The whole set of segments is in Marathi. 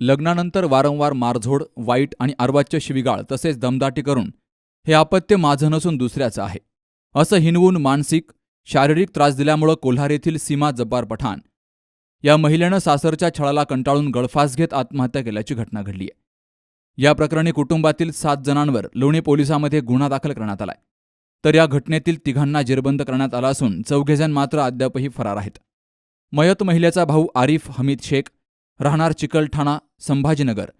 लग्नानंतर वारंवार मारझोड वाईट आणि अर्वाच्य शिविगाळ तसेच दमदाटी करून हे आपत्य माझं नसून दुसऱ्याचं आहे. असं हिनवून मानसिक शारीरिक त्रास दिल्यामुळं कोल्हार येथील सीमा जब्बार पठाण या महिलेनं सासरच्या छळाला कंटाळून गळफास घेत आत्महत्या केल्याची घटना घडली आहे या प्रकरणी कुटुंबातील सात जणांवर लोणी पोलिसांमध्ये गुन्हा दाखल करण्यात आलाय. तर या घटनेतील तिघांना जेरबंद करण्यात आला असून चौघेजण मात्र अद्यापही फरार आहेत. मयत महिलेचा भाऊ आरिफ हमीद शेख राहणार चिकलठाणा संभाजीनगर.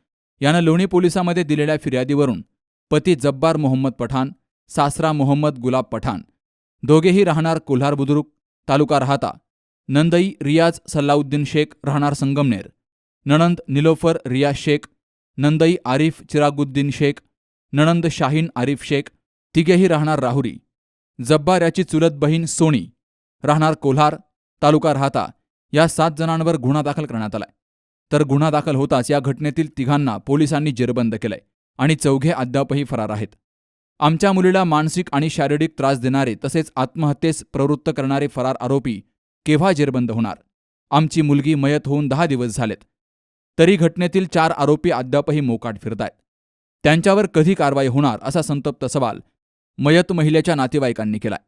यानं लोणी पोलिसांमध्ये दिलेल्या फिर्यादीवरून पती जब्बार मोहम्मद पठाण सासरा मोहम्मद गुलाब पठाण दोघेही राहणार कोल्हार बुद्रुक तालुका राहता नंदई रियाज सल्लाउद्दीन शेख राहणार संगमनेर नणंद निलोफर रियाज शेख नंदई आरिफ चिरागुद्दीन शेख नणंद शाहीन आरिफ शेख तिघेही राहणार राहुरी जब्बार याची चुलत बहीण सोनी राहणार कोल्हार तालुका राहता या सात जणांवर गुन्हा दाखल करण्यात आलाय. तर गुन्हा दाखल होताच या घटनेतील तिघांना पोलिसांनी जेरबंद केलंय आणि चौघे अद्यापही फरार आहेत. आमच्या मुलीला मानसिक आणि शारीरिक त्रास देणारे तसेच आत्महत्येस प्रवृत्त करणारे फरार आरोपी केव्हा जेरबंद होणार? आमची मुलगी मयत होऊन दहा दिवस झालेत. तरी घटनेतील चार आरोपी अद्यापही मोकाट फिरतायत. त्यांच्यावर कधी कारवाई होणार असा संतप्त सवाल मयत महिलेच्या नातेवाईकांनी केलाय.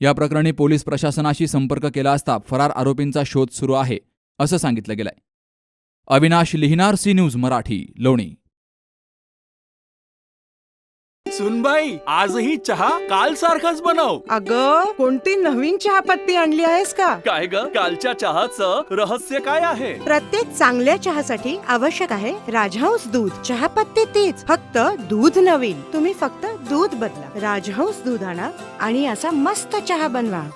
या प्रकरणी पोलीस प्रशासनाशी संपर्क केला असता फरार आरोपींचा शोध सुरू आहे. असं सांगितलं गेलंय. अविनाश लिहिणार सी न्यूज मराठी लोणी. सुनबाई आजही चहा काल सारखाच बनव. अग कोणती नवीन चहापत्ती आणली आहेस का? काय ग? कालच्या चहाचं रहस्य काय आहे? प्रत्येक चांगल्या चहासाठी आवश्यक आहे राजहंस दूध. चहापत्ती तीच फक्त दूध नवीन. तुम्ही फक्त दूध बदला. राजहंस दूध आणा आणि असा मस्त चहा बनवा.